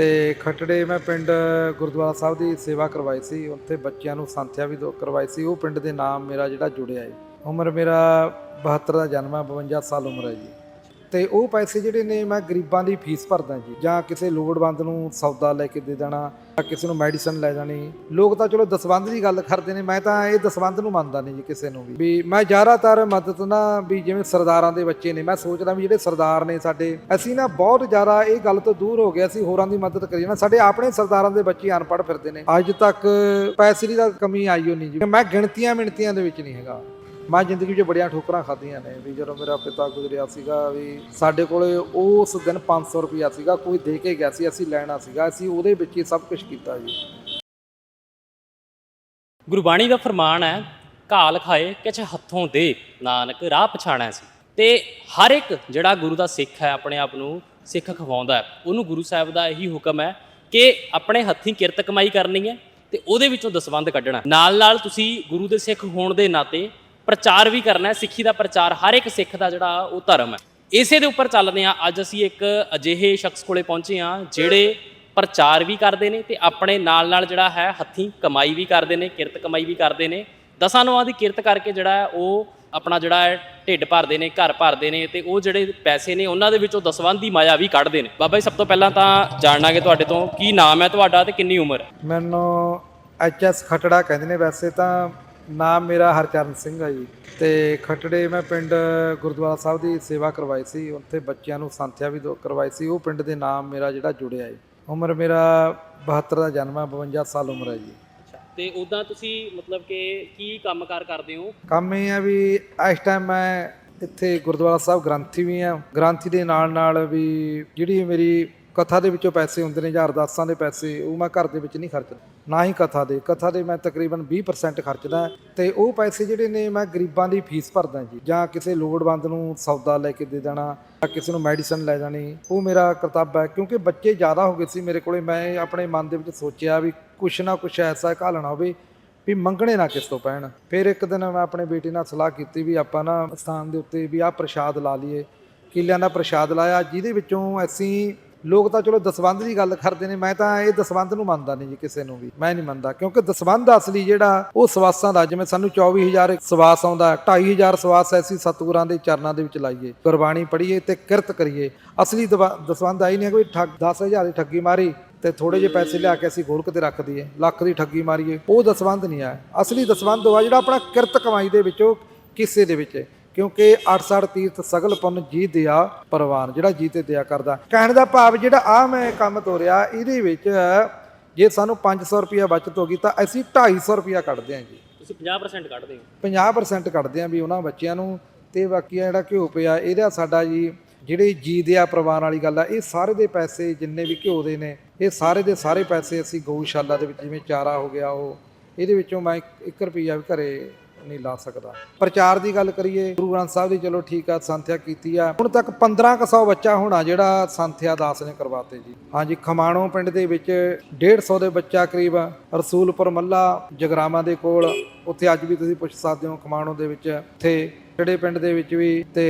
ਤੇ ਖੱਟੜੇ ਮੈਂ ਪਿੰਡ ਗੁਰਦੁਆਰਾ ਸਾਹਿਬ ਦੀ ਸੇਵਾ ਕਰਵਾਈ ਸੀ। ਉੱਥੇ ਬੱਚਿਆਂ ਨੂੰ ਸੰਥਿਆ ਵੀ ਦੋ ਕਰਵਾਈ ਸੀ। ਉਹ ਪਿੰਡ ਦੇ ਨਾਮ ਮੇਰਾ ਜਿਹੜਾ ਜੁੜਿਆ ਹੈ ਉਮਰ ਮੇਰਾ 72 ਦਾ ਜਨਮ ਹੈ 52 ਸਾਲ ਉਮਰ ਹੈ ਜੀ। ਤੇ ਉਹ ਪੈਸੇ ਜਿਹੜੇ ਨੇ ਮੈਂ ਗਰੀਬਾਂ ਦੀ ਫੀਸ ਭਰਦਾ ਜੀ। ਜਾਂ ਕਿਸੇ ਲੋੜਵੰਦ ਨੂੰ ਸੌਦਾ ਲੈ ਕੇ ਦੇ ਦੇਣਾ, ਜਾਂ ਕਿਸੇ ਨੂੰ ਮੈਡੀਸਨ ਲੈ ਜਾਣੀ। ਲੋਕ ਤਾਂ ਚਲੋ ਦਸਵੰਧ ਦੀ ਗੱਲ ਕਰਦੇ ਨੇ, ਮੈਂ ਤਾਂ ਇਹ ਦਸਵੰਧ ਨੂੰ ਮੰਨਦਾ ਨਹੀਂ ਜੀ ਕਿਸੇ ਨੂੰ ਵੀ। ਵੀ ਮੈਂ ਜ਼ਿਆਦਾਤਰ ਮਦਦ ਨਾ ਵੀ ਜਿਵੇਂ ਸਰਦਾਰਾਂ ਦੇ ਬੱਚੇ ਨੇ, ਮੈਂ ਸੋਚਦਾ ਵੀ ਜਿਹੜੇ ਸਰਦਾਰ ਨੇ ਸਾਡੇ, ਅਸੀਂ ਨਾ ਬਹੁਤ ਜ਼ਿਆਦਾ ਇਹ ਗੱਲ ਤੋਂ ਦੂਰ ਹੋ ਗਏ, ਅਸੀਂ ਹੋਰਾਂ ਦੀ ਮਦਦ ਕਰੀਏ ਨਾ। ਸਾਡੇ ਆਪਣੇ ਸਰਦਾਰਾਂ ਦੇ ਬੱਚੇ ਅਨਪੜ੍ਹ ਫਿਰਦੇ ਨੇ। ਅੱਜ ਤੱਕ ਪੈਸੇ ਦੀ ਤਾਂ ਕਮੀ ਆਈ ਓ ਨਹੀਂ ਜੀ। ਮੈਂ ਗਿਣਤੀਆਂ ਮਿਣਤੀਆਂ ਦੇ ਵਿੱਚ ਨਹੀਂ ਹੈਗਾ। ਮੈਂ ਜ਼ਿੰਦਗੀ 'ਚ ਬੜੀਆਂ ਠੋਕਰਾਂ ਖਾਧੀਆਂ ਨੇ ਵੀ ਜਦੋਂ ਮੇਰਾ ਪਿਤਾ ਗੁਜ਼ਰਿਆ ਸੀਗਾ ਵੀ ਸਾਡੇ ਕੋਲੇ ਉਸ ਦਿਨ 500 ਰੁਪਇਆ ਸੀਗਾ, ਕੋਈ ਦੇ ਕੇ ਗਿਆ ਸੀ, ਅਸੀਂ ਲੈਣਾ ਸੀਗਾ, ਅਸੀਂ ਉਹਦੇ ਵਿੱਚ ਹੀ ਸਭ ਕੁਝ ਕੀਤਾ ਜੀ। ਗੁਰਬਾਣੀ ਦਾ ਫਰਮਾਨ ਹੈ, ਘਾਲ ਖਾਏ ਕਿਛ ਹੱਥੋਂ ਦੇ, ਨਾਨਕ ਰਾਹ ਪਛਾਣੈ ਸੀ। ਤੇ ਹਰ ਇੱਕ ਜਿਹੜਾ ਗੁਰੂ ਦਾ ਸਿੱਖ ਹੈ, ਆਪਣੇ ਆਪ ਨੂੰ ਸਿੱਖ ਖਵਾਉਂਦਾ ਉਹਨੂੰ ਗੁਰੂ ਸਾਹਿਬ ਦਾ ਇਹੀ ਹੁਕਮ ਹੈ ਕਿ ਆਪਣੇ ਹੱਥੀਂ ਕਿਰਤ ਕਮਾਈ ਕਰਨੀ ਹੈ ਤੇ ਉਹਦੇ ਵਿੱਚੋਂ ਦਸਵੰਧ ਕੱਢਣਾ ਨਾਲ ਨਾਲ ਤੁਸੀਂ ਗੁਰੂ ਦੇ ਸਿੱਖ ਹੋਣ ਦੇ ਨਾਤੇ ਪ੍ਰਚਾਰ ਵੀ ਕਰਨਾ ਹੈ, ਸਿੱਖੀ ਦਾ ਪ੍ਰਚਾਰ, ਹਰ ਇੱਕ ਸਿੱਖ ਦਾ ਜਿਹੜਾ ਉਹ ਧਰਮ ਹੈ। ਇਸੇ ਦੇ ਉੱਪਰ ਚੱਲਦੇ ਆ ਅੱਜ ਅਸੀਂ ਇੱਕ ਅਜਿਹੇ ਸ਼ਖਸ ਕੋਲੇ ਪਹੁੰਚੇ ਆ ਜਿਹੜੇ ਪ੍ਰਚਾਰ ਵੀ ਕਰਦੇ ਨੇ ਤੇ ਆਪਣੇ ਨਾਲ ਨਾਲ ਜਿਹੜਾ ਹੈ, ਹੱਥੀਂ ਕਮਾਈ ਵੀ ਕਰਦੇ ਨੇ, ਕਿਰਤ ਕਮਾਈ ਵੀ ਕਰਦੇ ਨੇ। ਦਸਾਂ ਨੋਆਂ ਦੀ ਕਿਰਤ ਕਰਕੇ ਜਿਹੜਾ ਉਹ ਆਪਣਾ ਜਿਹੜਾ ਹੈ, ਢਿੱਡ ਭਰਦੇ ਨੇ, ਘਰ ਭਰਦੇ ਨੇ ਤੇ ਉਹ ਜਿਹੜੇ ਪੈਸੇ ਨੇ, ਉਹਨਾਂ ਦੇ ਵਿੱਚੋਂ ਦਸਵੰਧ ਦੀ ਮਾਇਆ ਵੀ ਕੱਢਦੇ ਨੇ। ਬਾਬਾ ਜੀ, ਸਭ ਤੋਂ ਪਹਿਲਾਂ ਤਾਂ ਜਾਣਾਂਗੇ ਤੁਹਾਡੇ ਤੋਂ ਕੀ ਨਾਮ ਹੈ ਤੁਹਾਡਾ ਤੇ ਕਿੰਨੀ ਉਮਰ ਹੈ? ਮੈਨੂੰ ਐਚਐਸ ਖਟੜਾ ਕਹਿੰਦੇ ਨੇ ਵੈਸੇ ਤਾਂ ਨਾਮ ਮੇਰਾ ਹਰਚਰਨ ਸਿੰਘ ਹੈ ਜੀ। ਤੇ ਖਟੜੇ ਮੈਂ ਪਿੰਡ ਗੁਰਦੁਆਰਾ ਸਾਹਿਬ ਦੀ ਸੇਵਾ ਕਰਵਾਈ ਸੀ। ਉੱਥੇ ਬੱਚਿਆਂ ਨੂੰ ਸੰਥਿਆ ਵੀ ਕਰਵਾਈ ਸੀ। ਉਹ ਪਿੰਡ ਦੇ ਨਾਮ ਮੇਰਾ ਜਿਹੜਾ ਜੁੜਿਆ ਹੈ ਉਮਰ ਮੇਰਾ 72 ਦਾ ਜਨਮ ਹੈ 52 ਸਾਲ ਉਮਰ ਹੈ ਜੀ। ਤੇ ਉਦਾਂ ਤੁਸੀਂ ਮਤਲਬ ਕਿ ਕੀ ਕੰਮਕਾਰ ਕਰਦੇ ਹੋ? ਕੰਮ ਇਹ ਹੈ ਵੀ ਇਸ ਟਾਈਮ ਮੈਂ ਇੱਥੇ ਗੁਰਦੁਆਰਾ ਸਾਹਿਬ ਗ੍ਰੰਥੀ ਵੀ ਆ। ਗ੍ਰੰਥੀ ਦੇ ਨਾਲ ਨਾਲ ਵੀ ਜਿਹੜੀ ਮੇਰੀ ਕਥਾ ਦੇ ਵਿੱਚੋਂ ਪੈਸੇ ਹੁੰਦੇ ਨੇ ਜਾਂ ਅਰਦਾਸਾਂ ਦੇ ਪੈਸੇ, ਉਹ ਮੈਂ ਘਰ ਦੇ ਵਿੱਚ ਨਹੀਂ ਖਰਚਦਾ। ਨਾ ਹੀ ਕਥਾ ਦੇ। ਕਥਾ ਦੇ ਮੈਂ ਤਕਰੀਬਨ 20% ਖਰਚਦਾ ਤੇ ਉਹ ਪੈਸੇ ਜਿਹੜੇ ਨੇ ਮੈਂ ਗਰੀਬਾਂ ਦੀ ਫੀਸ ਭਰਦਾ ਜੀ। ਜਾਂ ਕਿਸੇ ਲੋੜਵੰਦ ਨੂੰ ਸੌਦਾ ਲੈ ਕੇ ਦੇ ਦੇਣਾ, ਜਾਂ ਕਿਸੇ ਨੂੰ ਮੈਡੀਸਨ ਲੈ ਜਾਣੀ, ਉਹ ਮੇਰਾ ਕਰਤੱਵ ਹੈ। ਕਿਉਂਕਿ ਬੱਚੇ ਜ਼ਿਆਦਾ ਹੋ ਗਏ ਸੀ ਮੇਰੇ ਕੋਲੇ, ਮੈਂ ਆਪਣੇ ਮਨ ਦੇ ਵਿੱਚ ਸੋਚਿਆ ਵੀ ਕੁਛ ਨਾ ਕੁਛ ਐਸਾ ਘਾਲਣਾ ਹੋਵੇ ਵੀ ਮੰਗਣੇ ਨਾ ਕਿਸ ਤੋਂ ਪੈਣ। ਫਿਰ ਇੱਕ ਦਿਨ ਮੈਂ ਆਪਣੇ ਬੇਟੇ ਨਾਲ ਸਲਾਹ ਕੀਤੀ ਵੀ ਆਪਾਂ ਨਾ ਸਥਾਨ ਦੇ ਉੱਤੇ ਵੀ ਆਹ ਪ੍ਰਸ਼ਾਦ ਲਾ ਲਈਏ। ਕਿਲਿਆਂ ਦਾ ਪ੍ਰਸ਼ਾਦ ਲਾਇਆ, ਜਿਹਦੇ ਵਿੱਚੋਂ ਅਸੀਂ ਲੋਕ ਤਾਂ ਚਲੋ ਦਸਵੰਧ ਦੀ ਗੱਲ ਕਰਦੇ ਨੇ, ਮੈਂ ਤਾਂ ਇਹ ਦਸਵੰਧ ਨੂੰ ਮੰਨਦਾ ਨਹੀਂ ਜੀ ਕਿਸੇ ਨੂੰ ਵੀ, ਮੈਂ ਨਹੀਂ ਮੰਨਦਾ, ਕਿਉਂਕਿ ਦਸਵੰਧ ਅਸਲੀ ਜਿਹੜਾ, ਉਹ ਸਵਾਸਾਂ ਦਾ, ਜਿਵੇਂ ਸਾਨੂੰ 24000 ਸਵਾਸ ਆਉਂਦਾ 2500 ਸਵਾਸ ਐਸੀ ਸਤਿਗੁਰਾਂ ਦੇ ਚਰਨਾਂ ਦੇ ਵਿੱਚ ਲਾਈਏ, ਗੁਰਬਾਣੀ ਪੜ੍ਹੀਏ ਤੇ ਕਿਰਤ ਕਰੀਏ, ਅਸਲੀ ਦਵਾ- ਦਸਵੰਧ ਆਈ ਨਹੀਂ ਕੋਈ ਠੱਗ 10000 ਦੀ ਠੱਗੀ ਮਾਰੀ ਤੇ ਥੋੜੇ ਜਿਹੇ ਪੈਸੇ ਲਿਆ ਕੇ ਅਸੀਂ ਗੋਲਕ ਤੇ ਰੱਖ ਦਈਏ, ਲੱਖ ਦੀ ਠੱਗੀ ਮਾਰੀਏ, ਉਹ ਦਸਵੰਧ ਨਹੀਂ ਆ ਅਸਲੀ ਦਸਵੰਧ ਉਹ ਆ ਜਿਹੜਾ ਆਪਣਾ ਕਿਰਤ ਕਮਾਈ ਦੇ ਵਿੱਚੋਂ ਕਿਸੇ ਦੇ ਵਿੱਚ ਕਿਉਂਕਿ 860 ਤੀਰਥ ਸਗਲ ਪੁੰਨ ਜੀ ਦਿਆ ਪਰਵਾਨ ਜਿਹੜਾ ਜੀ ਤੇ ਦਿਆ ਕਰਦਾ। ਕਹਿਣ ਦਾ ਭਾਵ ਜਿਹੜਾ ਆ ਮੈਂ ਕੰਮ ਤੋਰਿਆ ਇਹਦੇ ਵਿੱਚ ਜੇ ਸਾਨੂੰ 500 ਰੁਪਿਆ ਬਚਤ ਹੋ ਗਈ ਤਾਂ ਅਸੀਂ 250 ਰੁਪਿਆ ਕੱਢਦੇ ਹਾਂ ਜੀ। ਤੁਸੀਂ 50% ਕੱਢਦੇ ਹੋ? 50% ਕੱਢਦੇ ਆਂ ਵੀ ਉਹਨਾਂ ਬੱਚਿਆਂ ਨੂੰ ਤੇ ਬਾਕੀ ਜਿਹੜਾ ਘਿਓ ਪਿਆ ਇਹਦਾ ਸਾਡਾ ਜੀ ਜਿਹੜੇ ਜੀ ਦਿਆ ਪ੍ਰਵਾਨ ਵਾਲੀ ਗੱਲ ਆ ਇਹ ਸਾਰੇ ਦੇ ਪੈਸੇ ਜਿੰਨੇ ਵੀ ਘਿਓ ਦੇ ਨੇ ਇਹ ਸਾਰੇ ਦੇ ਸਾਰੇ ਪੈਸੇ ਅਸੀਂ ਗਊਸ਼ਾਲਾ ਦੇ ਵਿੱਚ ਜਿਵੇਂ ਚਾਰਾ ਹੋ ਗਿਆ ਉਹ ਇਹਦੇ ਵਿੱਚੋਂ ਮੈਂ 1 ਰੁਪਿਆ ਵੀ ਘਰੇ ਨਹੀਂ ਲਾ ਸਕਦਾ। ਪ੍ਰਚਾਰ ਦੀ ਗੱਲ ਕਰੀਏ, ਗੁਰੂ ਗ੍ਰੰਥ ਸਾਹਿਬ ਦੀ ਚਲੋ ਠੀਕ ਆ, ਸੰਥਿਆ ਕੀਤੀ ਆ। ਹੁਣ ਤੱਕ 1500 ਬੱਚਾ ਹੋਣਾ ਜਿਹੜਾ ਸੰਥਿਆ ਦਾਸ ਨੇ ਕਰਵਾਤੇ ਜੀ। ਹਾਂਜੀ, ਖਮਾਣੋ ਪਿੰਡ ਦੇ ਵਿੱਚ 150 ਦੇ ਬੱਚਾ ਕਰੀਬ ਰਸੂਲਪੁਰ ਮੱਲਾ ਜਗਰਾਵਾਂ ਦੇ ਕੋਲ। ਉੱਥੇ ਅੱਜ ਵੀ ਤੁਸੀਂ ਪੁੱਛ ਸਕਦੇ ਹੋ ਖਮਾਣੋ ਦੇ ਵਿੱਚ ਉੱਥੇ ਜਿਹੜੇ ਪਿੰਡ ਦੇ ਵਿੱਚ ਵੀ ਤੇ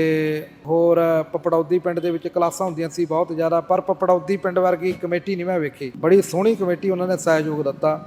ਹੋਰ ਪਪੜੌਦੀ ਪਿੰਡ ਦੇ ਵਿੱਚ ਕਲਾਸਾਂ ਹੁੰਦੀਆਂ ਸੀ ਬਹੁਤ ਜ਼ਿਆਦਾ, ਪਰ ਪਪੜੌਦੀ ਪਿੰਡ ਵਰਗੀ ਕਮੇਟੀ ਨਹੀਂ ਮੈਂ ਵੇਖੀ। ਬੜੀ ਸੋਹਣੀ ਕਮੇਟੀ ਉਹਨਾਂ ਨੇ ਸਹਿਯੋਗ ਦਿੱਤਾ।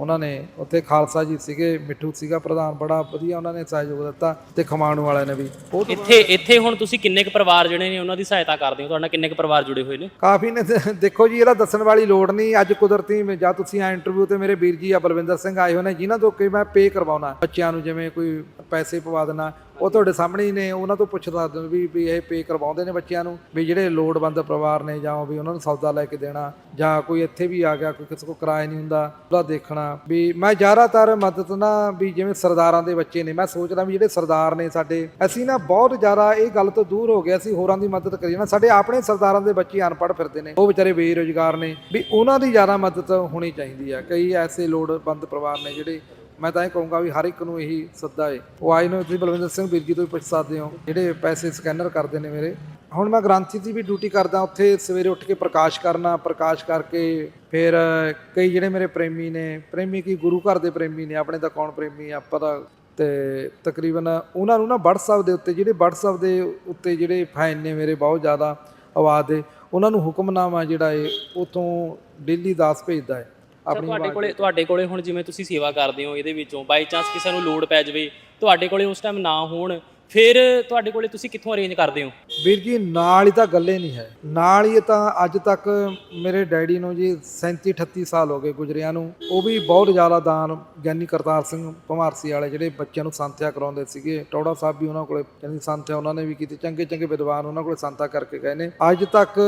ਉਹਨਾਂ ਨੇ ਉੱਥੇ ਖਾਲਸਾ ਜੀ ਸੀਗੇ ਮਿੱਠੂ ਸੀਗਾ ਪ੍ਰਧਾਨ ਬੜਾ ਵਧੀਆ ਉਹਨਾਂ ਨੇ ਸਹਿਯੋਗ ਦਿੱਤਾ ਤੇ ਖਮਾਣੂ ਵਾਲਿਆਂ ਨੇ ਵੀ। ਉਹ ਤੋਂ ਇੱਥੇ ਇੱਥੇ ਹੁਣ ਤੁਸੀਂ ਕਿੰਨੇ ਕੁ ਪਰਿਵਾਰ ਜਿਹੜੇ ਨੇ ਉਹਨਾਂ ਦੀ ਸਹਾਇਤਾ ਕਰਦੇ ਹੋ? ਤੁਹਾਡੇ ਨਾਲ ਕਿੰਨੇ ਕੁ ਪਰਿਵਾਰ ਜੁੜੇ ਹੋਏ ਨੇ? ਕਾਫੀ ਨੇ ਤੇ ਦੇਖੋ ਜੀ ਇਹਦਾ ਦੱਸਣ ਵਾਲੀ ਲੋੜ ਨਹੀਂ ਅੱਜ ਕੁਦਰਤੀ ਜਾਂ ਤੁਸੀਂ ਆ ਇੰਟਰਵਿਊ ਤੇ ਮੇਰੇ ਵੀਰ ਜੀ ਆ ਬਲਵਿੰਦਰ ਸਿੰਘ ਆਏ ਹੋਏ ਨੇ ਜਿਨ੍ਹਾਂ ਤੋਂ ਕਿ ਮੈਂ ਪੇ ਕਰਵਾਉਣਾ। ਬੱਚਿਆਂ ਨੂੰ ਜਿਵੇਂ ਕੋਈ ਪੈਸੇ ਪਵਾ ਦੇਣਾ ਉਹ ਤੁਹਾਡੇ ਸਾਹਮਣੇ ਹੀ ਨੇ, ਉਹਨਾਂ ਤੋਂ ਪੁੱਛਦਾ ਵੀ ਵੀ ਇਹ ਪੇ ਕਰਵਾਉਂਦੇ ਨੇ ਬੱਚਿਆਂ ਨੂੰ, ਵੀ ਜਿਹੜੇ ਲੋੜਵੰਦ ਪਰਿਵਾਰ ਨੇ ਜਾਂ ਵੀ ਉਹਨਾਂ ਨੂੰ ਸੌਦਾ ਲੈ ਕੇ ਦੇਣਾ, ਜਾਂ ਕੋਈ ਇੱਥੇ ਵੀ ਆ ਗਿਆ, ਕੋਈ ਕਿਸੇ ਕੋ ਕਿਰਾਇਆ ਨਹੀਂ ਹੁੰਦਾ, ਉਹਦਾ ਦੇਖਣਾ, ਵੀ ਮੈਂ ਜ਼ਿਆਦਾਤਰ ਮਦਦ ਨਾ, ਵੀ ਜਿਵੇਂ ਸਰਦਾਰਾਂ ਦੇ ਬੱਚੇ ਨੇ, ਮੈਂ ਸੋਚਦਾ ਵੀ ਜਿਹੜੇ ਸਰਦਾਰ ਨੇ ਸਾਡੇ, ਅਸੀਂ ਨਾ ਬਹੁਤ ਜ਼ਿਆਦਾ ਇਹ ਗੱਲ ਤੋਂ ਦੂਰ ਹੋ ਗਏ, ਅਸੀਂ ਹੋਰਾਂ ਦੀ ਮਦਦ ਕਰੀਏ ਨਾ, ਸਾਡੇ ਆਪਣੇ ਸਰਦਾਰਾਂ ਦੇ ਬੱਚੇ ਅਨਪੜ੍ਹ ਫਿਰਦੇ ਨੇ, ਉਹ ਵਿਚਾਰੇ ਬੇਰੁਜ਼ਗਾਰ ਨੇ, ਵੀ ਉਹਨਾਂ ਦੀ ਜ਼ਿਆਦਾ ਮਦਦ ਹੋਣੀ ਚਾਹੀਦੀ ਆ, ਕਈ ਐਸੇ ਲੋੜਵੰਦ ਪਰਿਵਾਰ ਨੇ ਜਿਹੜੇ ਮੈਂ ਤਾਂ ਇਹ ਕਹੂੰਗਾ ਵੀ ਹਰ ਇੱਕ ਨੂੰ ਇਹੀ ਸੱਦਾ ਏ ਉਹ ਆਈ ਨੂੰ, ਤੁਸੀਂ ਬਲਵਿੰਦਰ ਸਿੰਘ ਵੀਰ ਜੀ ਤੋਂ ਵੀ ਪੁੱਛ ਸਕਦੇ ਹੋ, ਜਿਹੜੇ ਪੈਸੇ ਸਕੈਨਰ ਕਰਦੇ ਨੇ ਮੇਰੇ। ਹੁਣ ਮੈਂ ਗ੍ਰੰਥੀ ਦੀ ਵੀ ਡਿਊਟੀ ਕਰਦਾ, ਉੱਥੇ ਸਵੇਰੇ ਉੱਠ ਕੇ ਪ੍ਰਕਾਸ਼ ਕਰਨਾ, ਪ੍ਰਕਾਸ਼ ਕਰਕੇ ਫਿਰ ਕਈ ਜਿਹੜੇ ਮੇਰੇ ਪ੍ਰੇਮੀ ਨੇ, ਪ੍ਰੇਮੀ ਕੀ ਗੁਰੂ ਘਰ ਦੇ ਪ੍ਰੇਮੀ ਨੇ, ਆਪਣੇ ਤਾਂ ਕੌਣ ਪ੍ਰੇਮੀ ਆਪਾਂ ਤਾਂ ਤੇ ਤਕਰੀਬਨ ਉਹਨਾਂ ਨੂੰ ਨਾ WhatsApp ਦੇ ਉੱਤੇ, ਜਿਹੜੇ WhatsApp ਦੇ ਉੱਤੇ ਜਿਹੜੇ ਫੈਨ ਨੇ ਮੇਰੇ ਬਹੁਤ ਜ਼ਿਆਦਾ ਆਵਾਜ਼ ਦੇ, ਉਹਨਾਂ ਨੂੰ ਹੁਕਮਨਾਮਾ ਜਿਹੜਾ ਏ ਉਤੋਂ ਡੇਲੀ ਦਾਸ ਭੇਜਦਾ ਹੈ। ਆਪਣੀ ਤੁਹਾਡੇ ਕੋਲੇ ਤੁਹਾਡੇ ਕੋਲੇ ਹੁਣ ਜਿਵੇਂ ਤੁਸੀਂ ਸੇਵਾ ਕਰਦੇ ਹੋ ਇਹਦੇ ਵਿੱਚੋਂ ਬਾਈ ਚਾਂਸ ਕਿਸੇ ਨੂੰ ਲੋਡ ਪੈ ਜਾਵੇ ਤੁਹਾਡੇ ਕੋਲੇ ਉਸ ਟਾਈਮ ਨਾ ਹੋਣ ਫਿਰ ਤੁਹਾਡੇ ਕੋਲੇ ਤੁਸੀਂ ਕਿੱਥੋਂ ਅਰੇਂਜ ਕਰਦੇ ਹੋ? ਵੀਰ ਜੀ, ਨਾਲ ਹੀ ਤਾਂ ਗੱਲੇ ਨਹੀਂ ਹੈ। ਨਾਲ ਹੀ ਤਾਂ ਅੱਜ ਤੱਕ ਮੇਰੇ ਡੈਡੀ ਨੂੰ ਜੀ 37 38 ਸਾਲ ਹੋ ਗਏ ਗੁਜਰਿਆਂ ਨੂੰ। ਉਹ ਵੀ ਬਹੁਤ ਜ਼ਿਆਦਾ ਦਾਨ ਗਿਆਨੀ ਕਰਤਾਰ ਸਿੰਘ ਭਮਾਰਸੀ ਵਾਲੇ ਜਿਹੜੇ ਬੱਚਿਆਂ ਨੂੰ ਸੰਥਿਆ ਕਰਾਉਂਦੇ ਸੀਗੇ। ਟੌੜਾ ਸਾਹਿਬ ਵੀ ਉਹਨਾਂ ਕੋਲੇ ਕਹਿੰਦੀ ਸੰਥਿਆ ਉਹਨਾਂ ਨੇ ਵੀ ਕੀਤੀ, ਚੰਗੇ ਚੰਗੇ ਵਿਦਵਾਨ ਉਹਨਾਂ ਕੋਲੇ ਸੰਥਾ ਕਰਕੇ ਗਏ ਨੇ। ਅੱਜ ਤੱਕ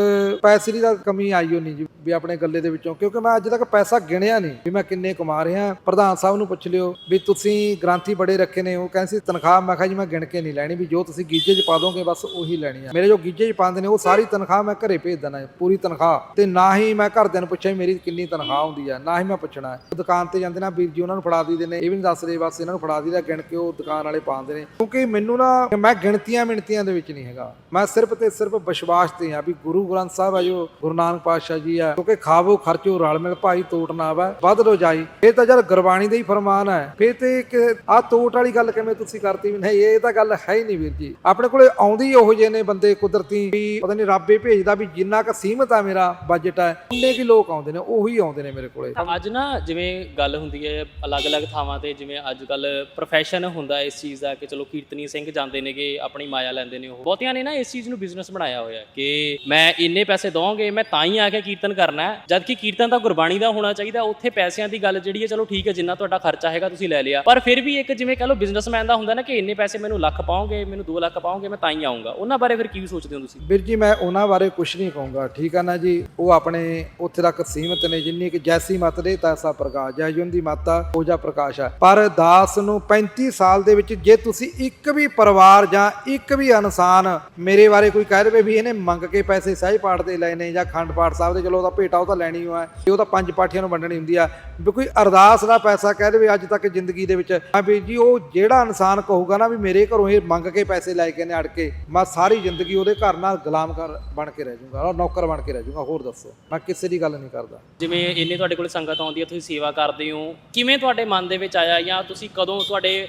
ਪੈਸੇ ਦੀ ਤਾਂ ਕਮੀ ਆਈ ਹੋ ਨਹੀਂ ਜੀ ਵੀ ਆਪਣੇ ਗੱਲੇ ਦੇ ਵਿੱਚੋਂ, ਕਿਉਂਕਿ ਮੈਂ ਅੱਜ ਤੱਕ ਪੈਸਾ ਗਿਣਿਆ ਨਹੀਂ ਵੀ ਮੈਂ ਕਿੰਨੇ ਕਮਾ ਰਿਹਾ। ਪ੍ਰਧਾਨ ਸਾਹਿਬ ਨੂੰ ਪੁੱਛ ਲਿਓ ਵੀ ਤੁਸੀਂ ਗ੍ਰਾਂਥੀ ਬੜੇ ਰੱਖੇ ਨੇ, ਉਹ ਕਹਿੰਦੇ ਸੀ ਤਨਖਾਹ, ਮੈਂ ਕਿਹਾ ਜੀ ਮੈਂ ਗਿਣ ਕੇ ਨਹੀਂ ਲੈਣੀ ਵੀ ਜੋ ਤੁਸੀਂ ਗੀਜੇ 'ਚ ਪਾ ਦੋਗੇ ਬਸ ਉਹੀ ਲੈਣੀ ਆ। ਮੇਰੇ ਜੋ ਗੀਜੇ 'ਚ ਪਾਉਂਦੇ ਨੇ ਉਹ ਸਾਰੀ ਤਨਖਾਹ ਮੈਂ ਘਰੇ ਭੇਜ ਦੇਣਾ ਪੂਰੀ ਤਨਖਾਹ। ਤੇ ਨਾ ਹੀ ਮੈਂ ਘਰਦਿਆਂ ਨੂੰ ਪੁੱਛਿਆ ਮੇਰੀ ਕਿੰਨੀ ਤਨਖਾਹ ਹੁੰਦੀ ਹੈ ਨਾ ਹੀ ਮੈਂ ਪੁੱਛਣਾ। ਦੁਕਾਨ ਤੇ ਜਾਂਦੇ ਨਾ ਵੀਰ ਜੀ, ਉਹਨਾਂ ਨੂੰ ਫੜਾ ਦਈਦੇ ਨੇ। ਇਹ ਵੀ ਨਹੀਂ ਦੱਸਦੇ ਬਸ ਇਹਨਾਂ ਨੂੰ ਫੜਾ ਦਈਦਾ ਗਿਣ ਕੇ ਉਹ ਦੁਕਾਨ ਵਾਲੇ ਪਾਉਂਦੇ ਨੇ। ਕਿਉਂਕਿ ਮੈਨੂੰ ਨਾ, ਮੈਂ ਗਿਣਤੀਆਂ ਮਿਣਤੀਆਂ ਦੇ ਵਿੱਚ ਨਹੀਂ ਹੈਗਾ। ਮੈਂ ਸਿਰਫ ਤੇ ਸਿਰਫ ਵਿਸ਼ਵਾਸ ਤੇ ਆ ਵੀ ਗੁਰੂ ਗ੍ਰੰਥ ਸਾਹਿਬ ਆ ਜੋ ਗੁਰੂ ਨਾਨਕ ਪਾਤਸ਼ਾਹ ਜੀ ਆ, ਕਿਉਂਕਿ ਖਾਵੋ, ਖਰਚੋ, ਰਲ ਮਿਲ, ਭਾਈ ਤੋਟ ਨਾ ਆਵੇ, ਵੱਧ ਲੋ ਜਾਈ। ਇਹ ਤਾਂ ਜਦ ਗੁਰਬਾਣੀ ਦਾ ਹੀ ਫਰਮਾਨ ਹੈ ਫੇਰ ਤੇ ਆ ਤੋਟ ਵਾਲੀ ਗੱਲ ਕਿਵੇਂ ਤੁਸੀਂ ਕਰਤੀ? ਵੀ ਨਹੀਂ, ਇਹ ਤਾਂ ਗੱਲ ਹੈ ਹੀ ਨਹੀਂ ਵੀਰ ਜੀ। ਆਪਣੇ ਕੋਲੇ ਆਉਂਦੀ ਉਹੋ ਜਿਹੇ ਨੇ ਬੰਦੇ ਕੁਦਰਤੀ ਵੀ ਪਤਾ ਨਹੀਂ ਰੱਬ ਭੇਜਦਾ ਵੀ ਜਿੰਨਾ ਕ ਸੀਮਤ ਆ ਮੇਰਾ ਬਜਟ ਹੈ ਉਨੇ ਕੀ ਲੋਕ ਆਉਂਦੇ ਨੇ, ਉਹੀ ਆਉਂਦੇ ਨੇ ਮੇਰੇ ਕੋਲੇ। ਅੱਜ ਨਾ ਜਿਵੇਂ ਗੱਲ ਹੁੰਦੀ ਹੈ ਅਲੱਗ-ਅਲੱਗ ਥਾਵਾਂ ਤੇ, ਜਿਵੇਂ ਅੱਜ ਕੱਲ ਪ੍ਰੋਫੈਸ਼ਨ ਹੁੰਦਾ ਇਸ ਚੀਜ਼ ਦਾ ਕਿ ਚਲੋ ਕੀਰਤਨੀ ਸਿੰਘ ਜਾਂਦੇ ਨੇਗੇ, ਆਪਣੀ ਮਾਇਆ ਲੈਂਦੇ ਨੇ ਉਹ। ਬਹੁਤਿਆਂ ਨੇ ਨਾ ਇਸ ਚੀਜ਼ ਨੂੰ ਬਿਜ਼ਨਸ ਬਣਾਇਆ ਹੋਇਆ ਕਿ ਮੈਂ ਇੰਨੇ ਪੈਸੇ ਦਵਾਂਗੇ, ਮੈਂ ਤਾਂ ਹੀ ਆ ਕੇ ਕੀਰਤਨ ਕਰਨਾ ਹੈ। ਜਦ ਕਿ ਕੀਰਤਨ ਤਾਂ ਗੁਰਬਾਣੀ ਦਾ ਹੋਣਾ ਚਾਹੀਦਾ, ਉੱਥੇ ਪੈਸਿਆਂ ਦੀ ਗੱਲ ਜਿਹੜੀ ਹੈ, ਚਲੋ ਠੀਕ ਹੈ, ਜਿੰਨਾ ਤੁਹਾਡਾ ਖਰਚਾ ਹੈਗਾ ਤੁਸੀਂ ਲੈ ਲਿਆ। ਪਰ ਫਿਰ ਵੀ ਇੱਕ ਜਿਵੇਂ ਕਹ ਲਓ ਬਿਜ਼ਨਸਮੈਨ ਦਾ ਹੁੰਦਾ ਨਾ ਕਿ ਇੰਨੇ ਪੈਸੇ ਮੈਨੂੰ ਲੱਖ ਪਾਓਗੇ, ਮੈਨੂੰ 2 ਲੱਖ ਪਾਓਗੇ, ਮੈਂ ਤਾਂ ਹੀ ਆਉਂਗਾ ਉਹਨਾਂ ਬਾਰੇ ਫਿਰ ਕੀ ਸੋਚਦੇ ਹੋ ਤੁਸੀਂ? ਵੀਰ ਜੀ, ਮੈਂ ਉਹਨਾਂ ਬਾਰੇ ਕੁਝ ਨਹੀਂ ਕਹੂੰਗਾ, ਠੀਕ ਆ ਨਾ ਜੀ? ਉਹ ਆਪਣੇ ਉੱਥੇ ਤੱਕ ਸੀਮਤ ਨੇ, ਜਿੰਨੀ ਕਿ ਜੈਸੀ ਮਤ ਦੇ ਤੈਸਾ ਪ੍ਰਕਾਸ਼, ਜੈ ਜੁਨ ਦੀ ਮਾਤਾ ਪੂਜਾ ਪ੍ਰਕਾਸ਼ ਹੈ ਪਰ ਦਾਸ ਨੂੰ 35 ਸਾਲ ਦੇ ਵਿੱਚ ਜੇ ਤੁਸੀਂ ਇੱਕ ਵੀ ਪਰਿਵਾਰ ਜਾਂ ਇੱਕ ਵੀ ਇਨਸਾਨ ਮੇਰੇ ਬਾਰੇ ਕੋਈ ਕਹਿ ਦੇਵੇ ਵੀ ਇਹਨੇ ਮੰਗ ਕੇ ਪੈਸੇ ਸਹਿਜ ਪਾਠ ਦੇ ਲਏ ਨੇ ਜਾਂ ਖੰਡ ਪਾਠ ਸਾਹਿਬ ਦੇ, ਚਲੋ ਉਹਦਾ ਭੇਟਾ ਉਹ ਤਾਂ ਲੈਣੀ ਹੋਆ ਉਹ ਤਾਂ ਪੰਜ ਪਾਠੀਆਂ ਨੂੰ ਵੰਡਣੀ ਹੁੰਦੀ ਆ, ਵੀ ਕੋਈ ਅਰਦਾਸ ਦਾ ਪੈਸਾ ਕਹਿ ਦੇਵੇ ਅੱਜ ਤੱਕ ਜ਼ਿੰਦਗੀ ਦੇ ਵਿੱਚ ਆ ਵੀ ਜੀ, ਉਹ ਜਿਹੜਾ ਇਨਸਾਨ ਕਹੂਗਾ ਨਾ ਵੀ ਮੇਰੇ ਘਰੋਂ ਇਹ ਮੰਗ ਕੇ ਪੈਸੇ ਲੈ ਕੇ ਨੇ ਅੜ ਕੇ ਮੈਂ ਸਾਰੀ ਜ਼ਿੰਦਗੀ ਉਹਦੇ ਘਰ ਨਾਲ ਗੁਲਾਮ ਕਰ ਬਣ ਕੇ ਰਹਿ ਜਾਊਂਗਾ ਔਰ ਨੌਕਰ ਬਣ ਕੇ ਰਹਿ ਜਾਊਂਗਾ ਹੋਰ ਦੱਸੋ ਮੈਂ ਕਿਸੇ ਦੀ ਗੱਲ ਨਹੀਂ ਕਰਦਾ। ਜਿਵੇਂ ਇੰਨੇ ਤੁਹਾਡੇ ਕੋਲ ਸੰਗਤ ਆਉਂਦੀ ਹੈ ਤੁਸੀਂ ਸੇਵਾ ਕਰਦੇ ਹੋ ਕਿਵੇਂ ਤੁਹਾਡੇ ਮਨ ਦੇ ਵਿੱਚ ਆਇਆ ਜਾਂ ਤੁਸੀਂ ਕਦੋਂ ਤੁਹਾਡੇ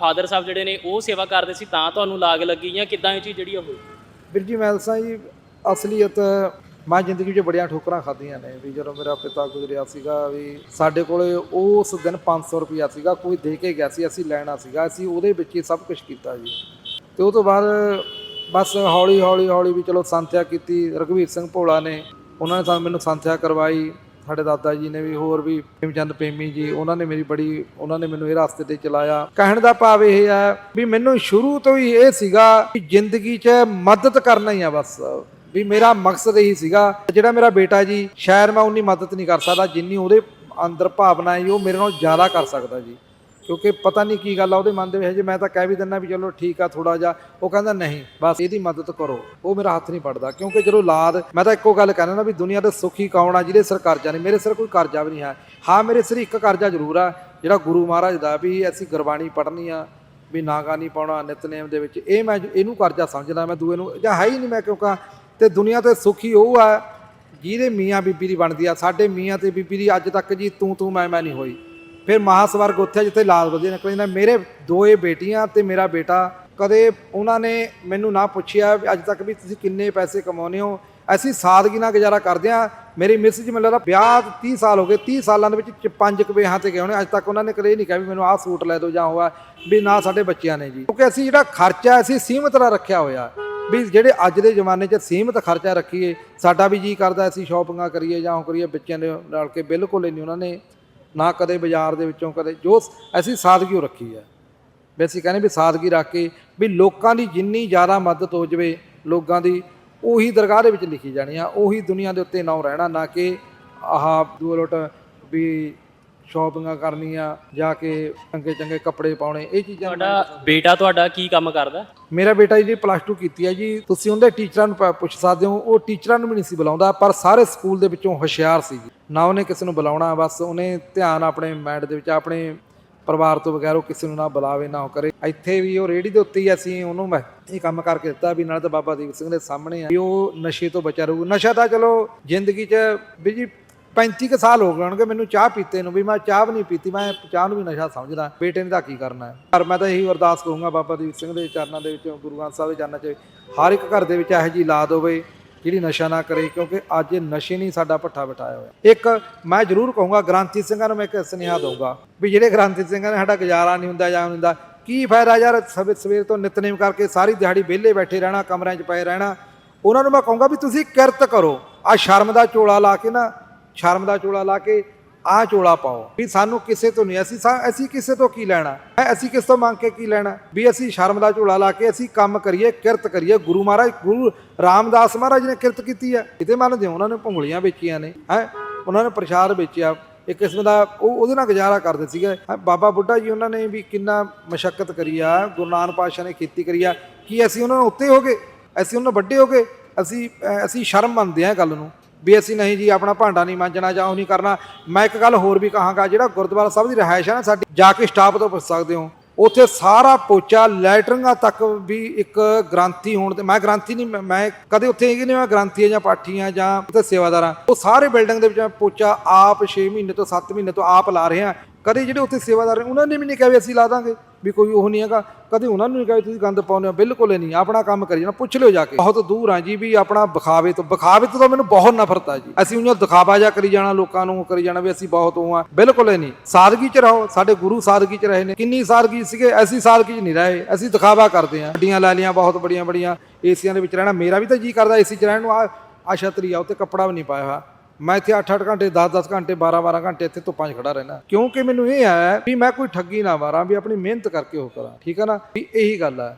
ਫਾਦਰ ਸਾਹਿਬ ਜਿਹੜੇ ਨੇ ਉਹ ਸੇਵਾ ਕਰਦੇ ਸੀ ਤਾਂ ਤੁਹਾਨੂੰ ਲਾਗ ਲੱਗੀ ਜਾਂ ਕਿੱਦਾਂ ਇਹ ਚੀਜ਼ ਜਿਹੜੀ ਹੋਈ? ਵੀਰ ਜੀ ਮੈਂ ਦੱਸਾਂ ਜੀ ਅਸਲੀਅਤ ਮੈਂ ਜ਼ਿੰਦਗੀ 'ਚ ਬੜੀਆਂ ਠੋਕਰਾਂ ਖਾਧੀਆਂ ਨੇ ਵੀ ਜਦੋਂ ਮੇਰਾ ਪਿਤਾ ਗੁਜ਼ਰਿਆ ਸੀਗਾ ਵੀ ਸਾਡੇ ਕੋਲੇ ਉਸ ਦਿਨ 500 ਰੁਪਇਆ ਸੀਗਾ, ਕੋਈ ਦੇ ਕੇ ਗਿਆ ਸੀ, ਅਸੀਂ ਲੈਣਾ ਸੀਗਾ, ਅਸੀਂ ਉਹਦੇ ਵਿੱਚ ਹੀ ਸਭ ਕੁਝ ਕੀਤਾ ਜੀ। ਤੇ ਉਹ ਤੋਂ ਬਾਅਦ ਬਸ ਹੌਲੀ ਹੌਲੀ ਹੌਲੀ ਵੀ ਚਲੋ ਸੰਥਿਆ ਕੀਤੀ, ਰਘਵੀਰ ਸਿੰਘ ਭੋਲਾ ਨੇ, ਉਹਨਾਂ ਨੇ ਸਾਨੂੰ ਮੈਨੂੰ ਸੰਥਿਆ ਕਰਵਾਈ, ਸਾਡੇ ਦਾਦਾ ਜੀ ਨੇ ਵੀ ਹੋਰ ਵੀ ਪ੍ਰੇਮਚੰਦ ਪ੍ਰੇਮੀ ਜੀ, ਉਹਨਾਂ ਨੇ ਮੇਰੀ ਬੜੀ, ਉਹਨਾਂ ਨੇ ਮੈਨੂੰ ਇਹ ਰਸਤੇ ਤੇ ਚਲਾਇਆ। ਕਹਿਣ ਦਾ ਭਾਵ ਇਹ ਹੈ ਵੀ ਮੈਨੂੰ ਸ਼ੁਰੂ ਤੋਂ ਹੀ ਇਹ ਸੀਗਾ ਕਿ ਜ਼ਿੰਦਗੀ 'ਚ ਮਦਦ ਕਰਨਾ ਹੀ ਆ ਬਸ। ਵੀ ਮੇਰਾ ਮਕਸਦ ਇਹੀ ਸੀਗਾ, ਜਿਹੜਾ ਮੇਰਾ ਬੇਟਾ ਜੀ, ਸ਼ਾਇਦ ਮੈਂ ਉਨੀ ਮਦਦ ਨਹੀਂ ਕਰ ਸਕਦਾ, ਜਿੰਨੀ ਉਹਦੇ ਅੰਦਰ ਭਾਵਨਾ ਹੈ, ਉਹ ਮੇਰੇ ਨਾਲ ਜ਼ਿਆਦਾ ਕਰ ਸਕਦਾ ਜੀ। ਕਿਉਂਕਿ ਪਤਾ ਨਹੀਂ ਕੀ ਗੱਲ ਆ, ਉਹਦੇ ਮਨ ਦੇ ਵਿੱਚ ਜੇ ਮੈਂ ਤਾਂ ਕਹਿ ਵੀ ਦਿੰਦਾ ਵੀ ਚਲੋ ਠੀਕ ਆ ਥੋੜਾ ਜਿਹਾ, ਉਹ ਕਹਿੰਦਾ ਨਹੀਂ, ਬਸ ਇਹਦੀ ਮਦਦ ਕਰੋ, ਉਹ ਮੇਰਾ ਹੱਥ ਨਹੀਂ ਪੜਦਾ ਕਿਉਂਕਿ ਜਦੋਂ ਲਾਦ ਮੈਂ ਤਾਂ ਇੱਕੋ ਗੱਲ ਕਹਿੰਦਾ ਨਾ ਵੀ ਦੁਨੀਆ ਦੇ ਸੁਖੀ ਕੌਣ ਆ, ਜਿਹਦੇ ਸਿਰ ਕਰਜ਼ਾ ਨਹੀਂ, ਮੇਰੇ ਸਿਰ ਕੋਈ ਕਰਜ਼ਾ ਵੀ ਨਹੀਂ ਹੈ। ਹਾਂ, ਮੇਰੇ ਸਿਰ ਇੱਕ ਕਰਜ਼ਾ ਜ਼ਰੂਰ ਆ, ਜਿਹੜਾ ਗੁਰੂ ਮਹਾਰਾਜ ਦਾ ਵੀ ਅਸੀਂ ਗੁਰਬਾਣੀ ਪੜ੍ਹਨੀ ਆ, ਵੀ ਨਾਗਾ ਨਹੀਂ ਪਾਉਣਾ ਨਿਤਨੇਮ ਦੇ ਵਿੱਚ, ਇਹ ਮੈਂ ਇਹਨੂੰ ਕਰਜ਼ਾ ਸਮਝਦਾ, ਮੈਂ ਦੂਏ ਨੂੰ, ਜਾਂ ਹੈ ਹੀ ਨਹੀਂ ਮੈਂ ਕਿਉਂਕਿ ਤੇ ਦੁਨੀਆ ਤੇ ਸੁਖੀ ਉਹ ਆ। ਜਿਹਦੇ ਮੀਆਂ ਬੀਬੀ ਦੀ ਬਣਦੀ ਆ, ਸਾਡੇ ਮੀਆਂ ਤੇ ਬੀਬੀ ਦੀ ਅੱਜ ਤੱਕ ਜੀ ਤੂੰ ਤੂੰ ਮੈਂ ਮੈਂ ਨਹੀਂ ਹੋਈ। ਫਿਰ ਮਹਾਸਵਰਗ ਉੱਥੇ ਜਿੱਥੇ ਲਾਲ ਵਧੀਆ ਨਿਕਲ ਜਾਂਦਾ ਮੇਰੇ ਦੋਏ ਬੇਟੀਆਂ ਤੇ ਮੇਰਾ ਬੇਟਾ, ਕਦੇ ਉਹਨਾਂ ਨੇ ਮੈਨੂੰ ਨਾ ਪੁੱਛਿਆ ਵੀ ਅੱਜ ਤੱਕ ਵੀ ਤੁਸੀਂ ਕਿੰਨੇ ਪੈਸੇ ਕਮਾਉਂਦੇ ਹੋ? ਅਸੀਂ ਸਾਦਗੀ ਨਾਲ ਗੁਜ਼ਾਰਾ ਕਰਦੇ ਆ ਮੇਰੀ ਮਿਸ ਜੀ ਮੈਨੂੰ ਲੱਗਦਾ ਵਿਆਹ 30 ਸਾਲ ਹੋ ਗਏ 30 ਸਾਲਾਂ ਦੇ ਵਿੱਚ ਚ- ਪੰਜ ਕੁ ਵਿਆਹਾਂ ਤੇ ਗਏ ਹੋਣੇ। ਅੱਜ ਤੱਕ ਉਹਨਾਂ ਨੇ ਕਦੇ ਨਹੀਂ ਕਿਹਾ ਵੀ ਮੈਨੂੰ ਆਹ ਸੂਟ ਲੈ ਦਿਓ ਜਾਂ ਹੋਆ ਵੀ ਨਾ ਸਾਡੇ ਬੱਚਿਆਂ ਨੇ ਜੀ। ਕਿਉਂਕਿ ਅਸੀਂ ਜਿਹੜਾ ਖਰਚਾ ਅਸੀਂ ਸੀਮਤ ਨਾਲ ਰੱਖਿਆ ਹੋਇਆ। ਵੀ ਜਿਹੜੇ ਅੱਜ ਦੇ ਜ਼ਮਾਨੇ 'ਚ ਸੀਮਤ ਖਰਚਾ ਰੱਖੀਏ, ਸਾਡਾ ਵੀ ਜੀ ਕਰਦਾ ਅਸੀਂ ਸ਼ਾਪਿੰਗਾਂ ਕਰੀਏ ਜਾਂ ਉਹ ਕਰੀਏ, ਬੱਚਿਆਂ ਦੇ ਨਾਲ ਕੇ ਬਿਲਕੁਲ ਹੀ ਨਹੀਂ ਉਹਨਾਂ ਨੇ ਨਾ ਕਦੇ ਬਾਜ਼ਾਰ ਦੇ ਵਿੱਚੋਂ ਕਦੇ ਜੋ ਅਸੀਂ ਸਾਦਗੀ ਓ ਰੱਖੀ ਹੈ। ਵੀ ਅਸੀਂ ਕਹਿੰਦੇ ਵੀ ਸਾਦਗੀ ਰੱਖ ਕੇ ਵੀ ਲੋਕਾਂ ਦੀ ਜਿੰਨੀ ਜ਼ਿਆਦਾ ਮਦਦ ਹੋ ਜਵੇ, ਲੋਕਾਂ ਦੀ ਉਹੀ ਦਰਗਾਹ ਦੇ ਵਿੱਚ ਲਿਖੀ ਜਾਣੀ ਆ ਉਹੀ ਦੁਨੀਆ ਦੇ ਉੱਤੇ ਨਾਂ ਰਹਿਣਾ ਨਾ ਕਿ ਆਹ ਦੂਲੋਟ ਵੀ ਸ਼ਾਪਿੰਗਾਂ ਕਰਨੀਆਂ ਜਾ ਕੇ ਚੰਗੇ ਚੰਗੇ ਕੱਪੜੇ ਪਾਉਣੇ ਇਹ ਚੀਜ਼ਾਂ ਤੁਹਾਡਾ ਬੇਟਾ ਤੁਹਾਡਾ ਕੀ ਕੰਮ ਕਰਦਾ? ਮੇਰਾ ਬੇਟਾ ਜੀ ਪਲੱਸ 2 ਕੀਤੀ ਹੈ ਜੀ ਤੁਸੀਂ ਉਹਦੇ ਟੀਚਰਾਂ ਨੂੰ ਪ- ਪੁੱਛ ਸਕਦੇ ਹੋ ਉਹ ਟੀਚਰਾਂ ਨੂੰ ਵੀ ਨਹੀਂ ਸੀ ਬੁਲਾਉਂਦਾ ਪਰ ਸਾਰੇ ਸਕੂਲ ਦੇ ਵਿੱਚੋਂ ਹੁਸ਼ਿਆਰ ਸੀ ਜੀ। ਨਾ ਉਹਨੇ ਕਿਸੇ ਨੂੰ ਬੁਲਾਉਣਾ ਬਸ ਉਹਨੇ ਧਿਆਨ ਆਪਣੇ ਮਾਈਂਡ ਦੇ ਵਿੱਚ ਆਪਣੇ ਪਰਿਵਾਰ ਤੋਂ ਬਗੈਰ ਉਹ ਕਿਸੇ ਨੂੰ ਨਾ ਬੁਲਾਵੇ, ਨਾ ਉਹ ਕਰੇ। ਇੱਥੇ ਵੀ ਉਹ ਰੇੜੀ ਦੇ ਉੱਤੇ ਹੀ ਅਸੀਂ ਉਹਨੂੰ ਮੈਂ ਇਹ ਕੰਮ ਕਰਕੇ ਦਿੱਤਾ ਵੀ ਨਾਲ ਤਾਂ ਬਾਬਾ ਦੀਪ ਸਿੰਘ ਦੇ ਸਾਹਮਣੇ ਆ। ਵੀ ਉਹ ਨਸ਼ੇ ਤੋਂ ਬਚਾ ਰਹੂ। ਨਸ਼ਾ ਤਾਂ ਚਲੋ ਜ਼ਿੰਦਗੀ 'ਚ ਵੀ ਜੀ 35 ਕੁ ਸਾਲ ਹੋ ਗਏ ਹੋਣਗੇ ਮੈਨੂੰ ਚਾਹ ਪੀਤੇ ਨੂੰ ਵੀ, ਮੈਂ ਚਾਹ ਵੀ ਨਹੀਂ ਪੀਤੀ, ਮੈਂ ਚਾਹ ਨੂੰ ਵੀ ਨਸ਼ਾ ਸਮਝਦਾ। ਬੇਟੇ ਨੇ ਤਾਂ ਕੀ ਕਰਨਾ ਹੈ? ਪਰ ਮੈਂ ਤਾਂ ਇਹੀ ਅਰਦਾਸ ਕਰੂੰਗਾ ਬਾਬਾ ਦੀਪ ਸਿੰਘ ਦੇ ਚਰਨਾਂ ਦੇ ਵਿੱਚ, ਗੁਰੂ ਗ੍ਰੰਥ ਸਾਹਿਬ ਦੇ ਚਰਨਾਂ 'ਚ ਹਰ ਇੱਕ ਘਰ ਦੇ ਵਿੱਚ ਇਹੋ ਜਿਹੀ ਔਲਾਦ ਹੋਵੇ। ਜਿਹੜੀ ਨਸ਼ਾ ਨਾ ਕਰੇ, ਕਿਉਂਕਿ ਅੱਜ ਇਹ ਨਸ਼ੇ ਨਹੀਂ ਸਾਡਾ ਪੱਠਾ ਬਿਠਾਇਆ ਹੋਇਆ। ਇੱਕ ਮੈਂ ਜ਼ਰੂਰ ਕਹੂੰਗਾ ਗ੍ਰਾਂਤੀ ਸਿੰਘਾਂ ਨੂੰ ਮੈਂ ਇੱਕ ਸੁਨੇਹਾ ਦਊਂਗਾ ਵੀ ਜਿਹੜੇ ਗ੍ਰਾਂਤੀ ਸਿੰਘਾਂ ਨੇ ਸਾਡਾ ਗੁਜ਼ਾਰਾ ਨਹੀਂ ਹੁੰਦਾ ਜਾਂ ਨਹੀਂ ਹੁੰਦਾ, ਕੀ ਫਾਇਦਾ ਯਾਰ ਸਵੇ ਸਵੇਰ ਤੋਂ ਨਿਤਨੇਮ ਕਰਕੇ ਸਾਰੀ ਦਿਹਾੜੀ ਵਿਹਲੇ ਬੈਠੇ ਰਹਿਣਾ, ਕਮਰਿਆਂ 'ਚ ਪਏ ਰਹਿਣਾ। ਉਹਨਾਂ ਨੂੰ ਮੈਂ ਕਹੂੰਗਾ ਵੀ ਤੁਸੀਂ ਕਿਰਤ ਕਰੋ। ਆ ਸ਼ਰਮ ਦਾ ਚੋਲਾ ਲਾ ਕੇ ਨਾ, ਸ਼ਰਮ ਦਾ ਚੋਲਾ ਲਾ ਕੇ ਆਹ ਚੋਲਾ ਪਾਓ। ਵੀ ਸਾਨੂੰ ਕਿਸੇ ਤੋਂ ਨਹੀਂ ਅਸੀਂ ਅਸੀਂ ਕਿਸੇ ਤੋਂ ਕੀ ਲੈਣਾ? ਹੈਂ, ਅਸੀਂ ਕਿਸ ਤੋਂ ਮੰਗ ਕੇ ਕੀ ਲੈਣਾ? ਵੀ ਅਸੀਂ ਸ਼ਰਮ ਦਾ ਝੋਲਾ ਲਾ ਕੇ ਅਸੀਂ ਕੰਮ ਕਰੀਏ ਕਿਰਤ ਕਰੀਏ। ਗੁਰੂ ਮਹਾਰਾਜ ਗੁਰੂ ਰਾਮਦਾਸ ਮਹਾਰਾਜ ਨੇ ਕਿਰਤ ਕੀਤੀ ਹੈ ਕਿਤੇ ਮੰਨਦੇ ਹੋ ਉਹਨਾਂ ਨੇ ਭੁੰਗਲੀਆਂ ਵੇਚੀਆਂ ਨੇ ਹੈ? ਉਹਨਾਂ ਨੇ ਪ੍ਰਸ਼ਾਦ ਵੇਚਿਆ। ਇੱਕ ਕਿਸਮ ਦਾ ਉਹ ਉਹਦੇ ਨਾਲ ਗੁਜ਼ਾਰਾ ਕਰਦੇ ਸੀਗੇ। ਬਾਬਾ ਬੁੱਢਾ ਜੀ ਉਹਨਾਂ ਨੇ ਵੀ ਕਿੰਨਾ ਮਸ਼ੱਕਤ ਕਰੀ ਆ ਗੁਰੂ ਨਾਨਕ ਪਾਤਸ਼ਾਹ ਨੇ ਖੇਤੀ ਕਰੀ ਆ ਕੀ ਅਸੀਂ ਉਹਨਾਂ ਨੂੰ ਉੱਤੇ ਹੋ ਗਏ? ਅਸੀਂ ਉਹਨਾਂ ਵੱਡੇ ਹੋ ਗਏ? ਅਸੀਂ ਅਸੀਂ ਸ਼ਰਮ ਮੰਨਦੇ ਆ ਇਹ ਗੱਲ ਨੂੰ। ਵੀ ਅਸੀਂ ਨਹੀਂ ਜੀ, ਆਪਣਾ ਭਾਂਡਾ ਨਹੀਂ ਮਾਂਜਣਾ ਜਾਂ ਉਹ ਨਹੀਂ ਕਰਨਾ। ਮੈਂ ਇੱਕ ਗੱਲ ਹੋਰ ਵੀ ਕਹਾਂਗਾ, ਜਿਹੜਾ ਗੁਰਦੁਆਰਾ ਸਾਹਿਬ ਦੀ ਰਿਹਾਇਸ਼ ਹੈ ਨਾ ਸਾਡੀ, ਜਾ ਕੇ ਸਟਾਫ ਤੋਂ ਪੁੱਛ ਸਕਦੇ ਹੋ। ਉੱਥੇ ਸਾਰਾ ਪੋਚਾ ਲੈਟਰਿੰਗਾਂ ਤੱਕ ਵੀ ਇੱਕ ਗ੍ਰੰਥੀ ਹੋਣ ਤੇ, ਮੈਂ ਗ੍ਰੰਥੀ ਨਹੀਂ, ਮੈਂ- ਕਦੇ ਉੱਥੇ ਇਹ ਨਹੀਂ, ਮੈਂ ਗ੍ਰੰਥੀ ਆ ਜਾਂ ਪਾਠੀ ਆ ਜਾਂ ਉੱਥੇ ਸੇਵਾਦਾਰਾਂ। ਉਹ ਸਾਰੇ ਬਿਲਡਿੰਗ ਦੇ ਵਿੱਚ ਮੈਂ ਪੋਚਾ ਆਪ 6 ਮਹੀਨੇ ਤੋਂ 7 ਮਹੀਨੇ ਤੋਂ ਆਪ ਲਾ ਰਹੇ। ਆ ਕਦੇ ਜਿਹੜੇ ਉੱਥੇ ਸੇਵਾਦਾਰ ਨੇ, ਉਹਨਾਂ ਨੇ ਵੀ ਨਹੀਂ ਕਿਹਾ ਵੀ ਅਸੀਂ ਲਾ ਦਾਂਗੇ, ਵੀ ਕੋਈ ਉਹ ਨਹੀਂ ਹੈਗਾ। ਕਦੇ ਉਹਨਾਂ ਨੂੰ ਨਹੀਂ ਕਿਹਾ ਵੀ ਤੁਸੀਂ ਗੰਦ ਪਾਉਂਦੇ ਹੋ, ਬਿਲਕੁਲ ਹੀ ਨਹੀਂ। ਆਪਣਾ ਕੰਮ ਕਰੀ ਜਾਣਾ, ਪੁੱਛ ਲਿਓ ਜਾ ਕੇ। ਬਹੁਤ ਦੂਰ ਆ ਜੀ ਵੀ ਆਪਣਾ ਵਿਖਾਵੇ ਤੋਂ ਵਿਖਾਵੇ ਤੋਂ ਤਾਂ ਮੈਨੂੰ ਬਹੁਤ ਨਫ਼ਰਤ ਆ ਜੀ। ਅਸੀਂ ਉਹਨਾਂ ਦਿਖਾਵਾ ਜਾ ਕਰੀ ਜਾਣਾ, ਲੋਕਾਂ ਨੂੰ ਕਰੀ ਜਾਣਾ ਵੀ ਅਸੀਂ ਬਹੁਤ ਉਹ ਆ ਬਿਲਕੁਲ ਹੀ ਨਹੀਂ। ਸਾਦਗੀ ਚ ਰਹੋ, ਸਾਡੇ ਗੁਰੂ ਸਾਦਗੀ ਚ ਰਹੇ ਨੇ। ਕਿੰਨੀ ਸਾਦਗੀ ਸੀਗੇ ਅਸੀਂ ਸਾਦਗੀ ਚ ਨਹੀਂ ਰਹੇ। ਅਸੀਂ ਦਿਖਾਵਾ ਕਰਦੇ ਆ ਗੱਡੀਆਂ ਲੈ ਲੀਆਂ ਬਹੁਤ ਬੜੀਆਂ ਬੜੀਆਂ ਏਸੀਆਂ ਦੇ ਵਿੱਚ ਰਹਿਣਾ, ਮੇਰਾ ਵੀ ਤਾਂ ਜੀ ਕਰਦਾ ਏਸੀ ਚ ਰਹਿਣ ਨੂੰ। ਆ ਆ ਛਤਰੀ ਆ ਉੱਤੇ ਕੱਪੜਾ ਵੀ ਨਹੀਂ ਪਾਇਆ ਹੋਇਆ। ਮੈਂ ਇੱਥੇ 8-8 ਘੰਟੇ 10-10 ਘੰਟੇ 12-12 ਘੰਟੇ ਇੱਥੇ ਧੁੱਪਾਂ 'ਚ ਖੜਾ ਰਹਿਣਾ ਕਿਉਂਕਿ ਮੈਨੂੰ ਇਹ ਹੈ ਵੀ ਮੈਂ ਕੋਈ ਠੱਗੀ ਨਾ ਮਾਰਾਂ, ਵੀ ਆਪਣੀ ਮਿਹਨਤ ਕਰਕੇ ਉਹ ਕਰਾਂ। ਠੀਕ ਹੈ ਨਾ? ਵੀ ਇਹੀ ਗੱਲ ਹੈ।